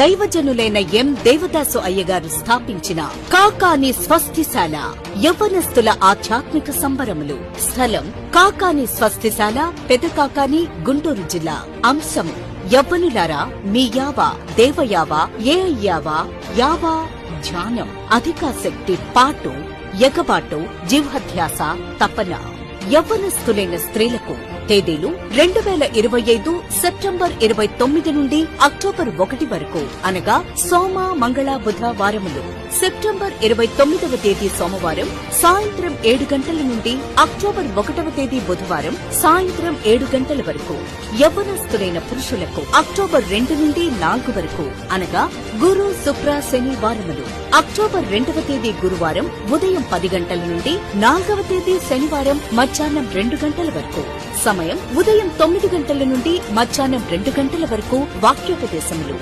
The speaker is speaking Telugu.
దైవజనులైన ఎం. దేవదాసు అయ్యగారు స్థాపించిన కాకాని స్వస్తిశాల యవ్వనస్తుల ఆధ్యాత్మిక సంబరములు. స్థలం కాకాని స్వస్తిశాల పెదకాకాని గుంటూరు జిల్లా. అంశం యవ్వనులారా మీ యావా దేవయావా ఏ అయ్యావా యావా ధ్యానం. అధికాశక్తి పాటు ఎగబాటు జీవధ్యాస తపన. యవ్వనస్తులైన స్త్రీలకు తేదీలు రెండు వేల ఇరవై ఐదు సెప్టెంబర్ ఇరవై తొమ్మిది నుండి అక్టోబర్ ఒకటి వరకు అనగా సోమ మంగళ బుధ వారములు. సెప్టెంబర్ ఇరవై తొమ్మిదవ తేదీ సోమవారం సాయంత్రం ఏడు గంటల నుండి అక్టోబర్ ఒకటవ తేదీ బుధవారం సాయంత్రం ఏడు గంటల వరకు. యవ్వనస్తులైన పురుషులకు అక్టోబర్ రెండు నుండి నాలుగు వరకు అనగా గురు శుక్ర శని వారములు. అక్టోబర్ రెండవ తేదీ గురువారం ఉదయం పది గంటల నుండి నాలుగవ తేదీ శనివారం మధ్యాహ్నం రెండు గంటల వరకు. సమయం ఉదయం తొమ్మిది గంటల నుండి మధ్యాహ్నం రెండు గంటల వరకు వాక్యోపదేశములు.